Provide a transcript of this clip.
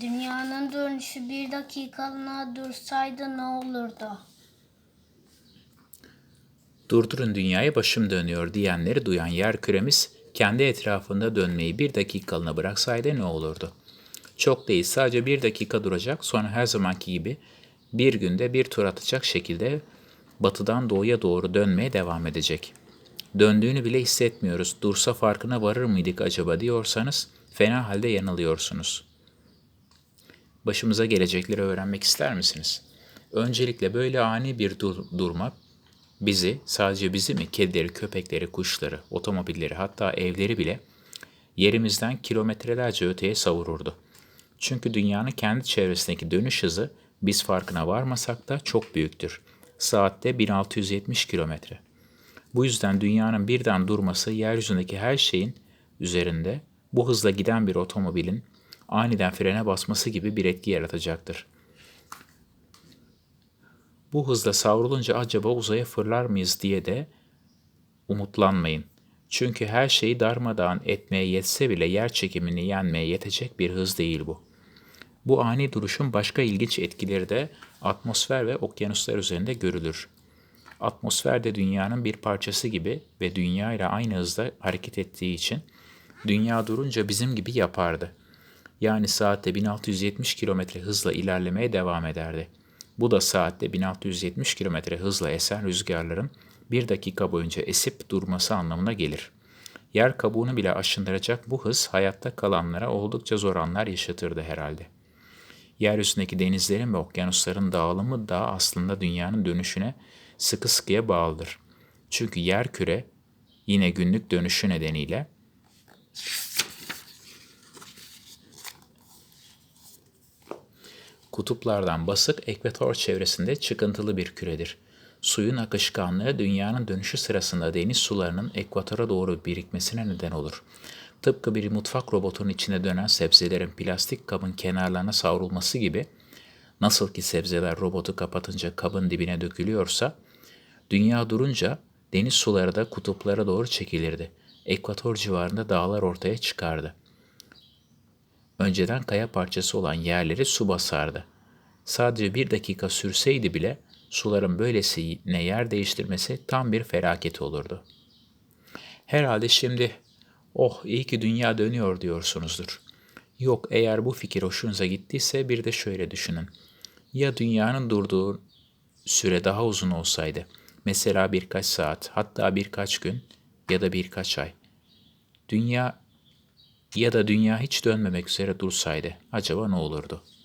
Dünyanın dönüşü bir dakikalığına dursaydı ne olurdu? Durdurun dünyaya başım dönüyor diyenleri duyan yer küremiz kendi etrafında dönmeyi bir dakikalığına bıraksaydı ne olurdu? Çok değil sadece bir dakika duracak sonra her zamanki gibi bir günde bir tur atacak şekilde batıdan doğuya doğru dönmeye devam edecek. Döndüğünü bile hissetmiyoruz. Dursa farkına varır mıydık acaba diyorsanız fena halde yanılıyorsunuz. Başımıza gelecekleri öğrenmek ister misiniz? Öncelikle böyle ani bir dur- durma bizi, sadece bizi mi, kedileri, köpekleri, kuşları, otomobilleri hatta evleri bile yerimizden kilometrelerce öteye savururdu. Çünkü dünyanın kendi çevresindeki dönüş hızı biz farkına varmasak da çok büyüktür. Saatte 1670 kilometre. Bu yüzden dünyanın birden durması yeryüzündeki her şeyin üzerinde bu hızla giden bir otomobilin aniden frene basması gibi bir etki yaratacaktır. Bu hızla savrulunca acaba uzaya fırlar mıyız diye de umutlanmayın. Çünkü her şeyi darmadağın etmeye yetse bile yer çekimini yenmeye yetecek bir hız değil bu. Bu ani duruşun başka ilginç etkileri de atmosfer ve okyanuslar üzerinde görülür. Atmosfer de dünyanın bir parçası gibi ve dünya ile aynı hızda hareket ettiği için dünya durunca bizim gibi yapardı. Yani saatte 1670 km hızla ilerlemeye devam ederdi. Bu da saatte 1670 km hızla esen rüzgarların bir dakika boyunca esip durması anlamına gelir. Yer kabuğunu bile aşındıracak bu hız hayatta kalanlara oldukça zor anlar yaşatırdı herhalde. Yeryüzündeki denizlerin ve okyanusların dağılımı da aslında dünyanın dönüşüne sıkı sıkıya bağlıdır. Çünkü yer küre yine günlük dönüşü nedeniyle kutuplardan basık ekvator çevresinde çıkıntılı bir küredir. Suyun akışkanlığı dünyanın dönüşü sırasında deniz sularının ekvatora doğru birikmesine neden olur. Tıpkı bir mutfak robotunun içine dönen sebzelerin plastik kabın kenarlarına savrulması gibi nasıl ki sebzeler robotu kapatınca kabın dibine dökülüyorsa, dünya durunca deniz suları da kutuplara doğru çekilirdi. Ekvator civarında dağlar ortaya çıkardı. Önceden kaya parçası olan yerleri su basardı. Sadece bir dakika sürseydi bile suların böylesine yer değiştirmesi tam bir felaket olurdu. Herhalde şimdi oh iyi ki dünya dönüyor diyorsunuzdur. Yok eğer bu fikir hoşunuza gittiyse bir de şöyle düşünün. Ya dünyanın durduğu süre daha uzun olsaydı, mesela birkaç saat, hatta birkaç gün ya da birkaç ay. Dünya ya da dünya hiç dönmemek üzere dursaydı acaba ne olurdu?''